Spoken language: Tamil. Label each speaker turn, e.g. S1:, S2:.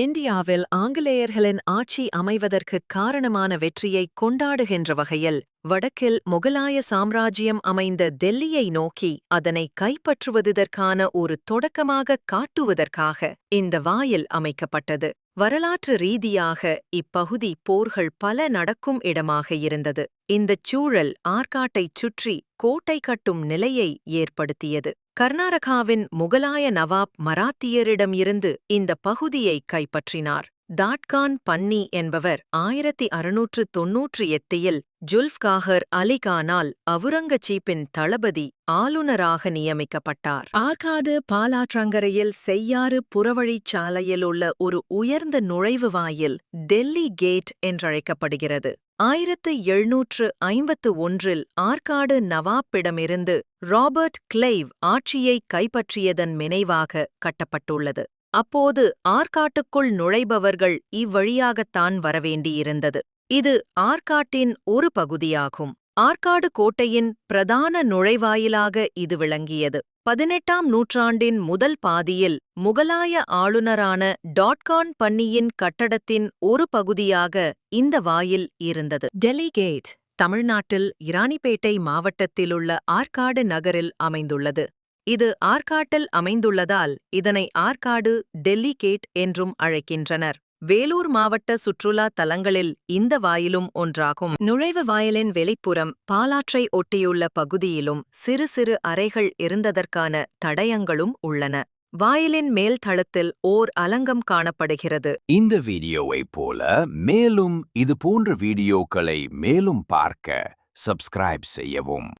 S1: இந்தியாவில் ஆங்கிலேயர்களின் ஆட்சி அமைவதற்குக் காரணமான வெற்றியை கொண்டாடுகின்ற வகையில் வடக்கில் முகலாய சாம்ராஜ்யம் அமைந்த டெல்லியை நோக்கி அதனை கைப்பற்றுவதற்கான ஒரு தொடக்கமாகக் காட்டுவதற்காக இந்த வாயில் அமைக்கப்பட்டது. வரலாற்று ரீதியாக இப்பகுதி போர்கள் பல நடக்கும் இடமாக இருந்தது. இந்தச் சூழல் ஆற்காட்டைச் சுற்றி கோட்டை கட்டும் நிலையை ஏற்படுத்தியது. கர்நாடகாவின் முகலாய நவாப் மராத்தியரிடம் இருந்து இந்த பகுதியை கைப்பற்றினார். தாட்கான் பன்னி என்பவர் ஆயிரத்தி அறுநூற்று தொன்னூற்று எட்டில் ஜுல்ஃப்காஹர் அலிகானால் அவுரங்கசீப்பின் தளபதி ஆளுநராக நியமிக்கப்பட்டார். ஆற்காடு பாலாற்றங்கரையில் செய்யாறு புறவழிச்சாலையில் உள்ள ஒரு உயர்ந்த நுழைவு வாயில் டெல்லி கேட் என்றழைக்கப்படுகிறது. ஆயிரத்து எழுநூற்று ஐம்பத்து ஒன்றில் ஆற்காடு நவாப்பிடமிருந்து ராபர்ட் கிளைவ் ஆட்சியை கைப்பற்றியதன் நினைவாக கட்டப்பட்டுள்ளது. அப்போது ஆற்காட்டுக்குள் நுழைபவர்கள் இவ்வழியாகத்தான் வரவேண்டியிருந்தது. இது ஆற்காட்டின் ஒரு பகுதியாகும். ஆற்காடு கோட்டையின் பிரதான நுழைவாயிலாக இது விளங்கியது. பதினெட்டாம் நூற்றாண்டின் முதல் பாதியில் முகலாய ஆளுநரான டாட்கான் பன்னியின் கட்டடத்தின் ஒரு பகுதியாக இந்த வாயில் இருந்தது. டெல்லி கேட் தமிழ்நாட்டில் இராணிப்பேட்டை மாவட்டத்திலுள்ள ஆற்காடு நகரில் அமைந்துள்ளது. இது ஆற்காட்டில் அமைந்துள்ளதால் இதனை ஆற்காடு டெல்லி கேட் என்றும் அழைக்கின்றனர். வேலூர் மாவட்ட சுற்றுலா தலங்களில் இந்த வாயிலும் ஒன்றாகும். நுழைவு வாயிலின் வெளிப்புறம் பாலாற்றை ஒட்டியுள்ள பகுதியிலும் சிறு சிறு அறைகள் இருந்ததற்கான தடயங்களும் உள்ளன. வாயிலின் மேல் தளத்தில் ஓர் அலங்கம் காணப்படுகிறது.
S2: இந்த வீடியோவை போல மேலும் இது போன்ற வீடியோக்களை மேலும் பார்க்க சப்ஸ்கிரைப் செய்யவும்.